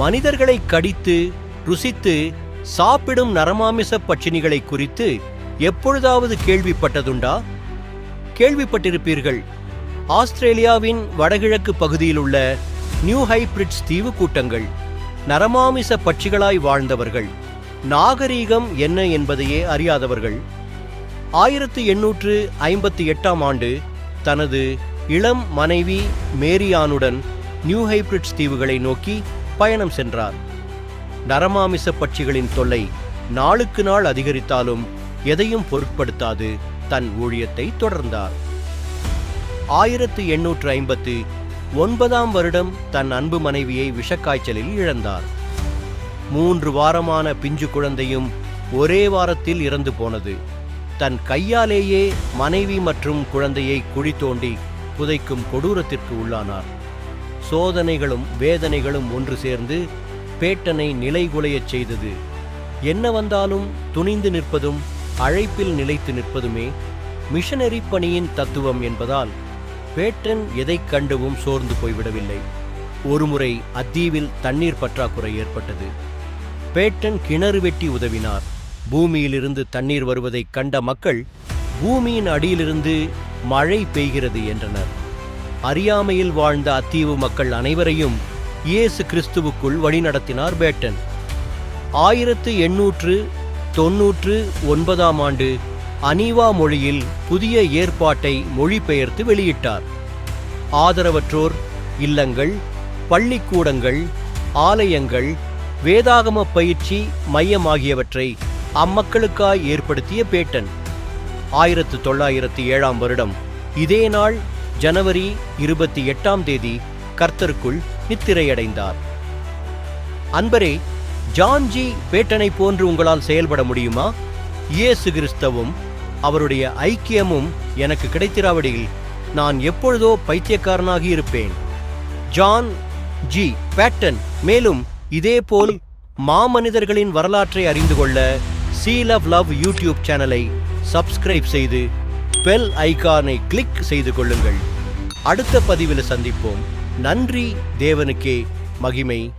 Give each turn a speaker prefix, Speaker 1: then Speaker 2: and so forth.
Speaker 1: மனிதர்களை கடித்து ருசித்து சாப்பிடும் நரமாமிச பட்சினிகளை குறித்து எப்பொழுதாவது கேள்விப்பட்டதுண்டா? கேள்விப்பட்டிருப்பீர்கள். ஆஸ்திரேலியாவின் வடகிழக்கு பகுதியில் உள்ள நியூ ஹைபிரிட்ஸ் தீவு கூட்டங்கள் நரமாமிச பட்சிகளாய் வாழ்ந்தவர்கள். நாகரீகம் என்ன என்பதையே அறியாதவர்கள். ஆயிரத்து எண்ணூற்று ஐம்பத்தி எட்டாம் ஆண்டு தனது இளம் மனைவி மேரியானுடன் நியூ ஹைபிரிட்ஸ் தீவுகளை நோக்கி பயணம் சென்றார். நரமாமிச பட்சிகளின் தொல்லை நாளுக்கு நாள் அதிகரித்தாலும் எதையும் பொருட்படுத்தாது. தன் ஊழியத்தை தொடர்ந்தார். ஆயிரத்து எண்ணூற்று ஐம்பத்து ஒன்பதாம் வருடம் தன் அன்பு மனைவியை விஷக்காய்ச்சலில் இழந்தார். மூன்று வாரமான பிஞ்சு குழந்தையும் ஒரே வாரத்தில் இறந்து போனது. தன் கையாலேயே மனைவி மற்றும் குழந்தையை குழி தோண்டி புதைக்கும் கொடூரத்திற்கு உள்ளானார். சோதனைகளும் வேதனைகளும் ஒன்று சேர்ந்து பேட்டனை நிலைகுலையச் செய்தது. என்ன வந்தாலும் துணிந்து நிற்பதும் அழைப்பில் நிலைத்து நிற்பதுமே மிஷனரி பணியின் தத்துவம் என்பதால் பேட்டன் எதைக் கண்டுவும் சோர்ந்து போய்விடவில்லை. ஒருமுறை அத்தீவில் தண்ணீர் பற்றாக்குறை ஏற்பட்டது. பேட்டன் கிணறு வெட்டி உதவினார். பூமியிலிருந்து தண்ணீர் வருவதைக் கண்ட மக்கள் பூமியின் அடியிலிருந்து மழை பெய்கிறது என்றனர். அறியாமையில் வாழ்ந்த அத்தீவு மக்கள் அனைவரையும் இயேசு கிறிஸ்துவுக்குள் வழிநடத்தினார் பேட்டன். ஆயிரத்து எண்ணூற்று தொன்னூற்று ஒன்பதாம் ஆண்டு அனீவா மொழியில் புதிய ஏற்பாட்டை மொழிபெயர்த்து வெளியிட்டார். ஆதரவற்றோர் இல்லங்கள் பள்ளிக்கூடங்கள் ஆலயங்கள் வேதாகம பயிற்சி மையம் ஆகியவற்றை அம்மக்களுக்காய் ஏற்படுத்திய பேட்டன். ஆயிரத்து தொள்ளாயிரத்து ஏழாம் வருடம் இதே நாள் ஜனவரி இருபத்தி எட்டாம் தேதி கர்த்தருக்குள் நித்திரையடைந்தார். அன்பரே ஜான்ஜி பேட்டனை போன்று உங்களால் செயல்பட முடியுமா? இயேசு கிறிஸ்தவும் அவருடைய ஐக்கியமும் எனக்கு கிடைத்திராவிடில் நான் எப்பொழுதோ பைத்தியக்காரனாகி இருப்பேன். ஜான் ஜி பேட்டன் மேலும் இதேபோல் மாமனிதர்களின் வரலாற்றை அறிந்து கொள்ள சீல் ஆஃப் லவ் யூடியூப் சேனலை சப்ஸ்கிரைப் செய்து பெல் ஐகானை கிளிக் செய்து கொள்ளுங்கள். அடுத்த பதிவில் சந்திப்போம். நன்றி தேவனுக்கே மகிமை.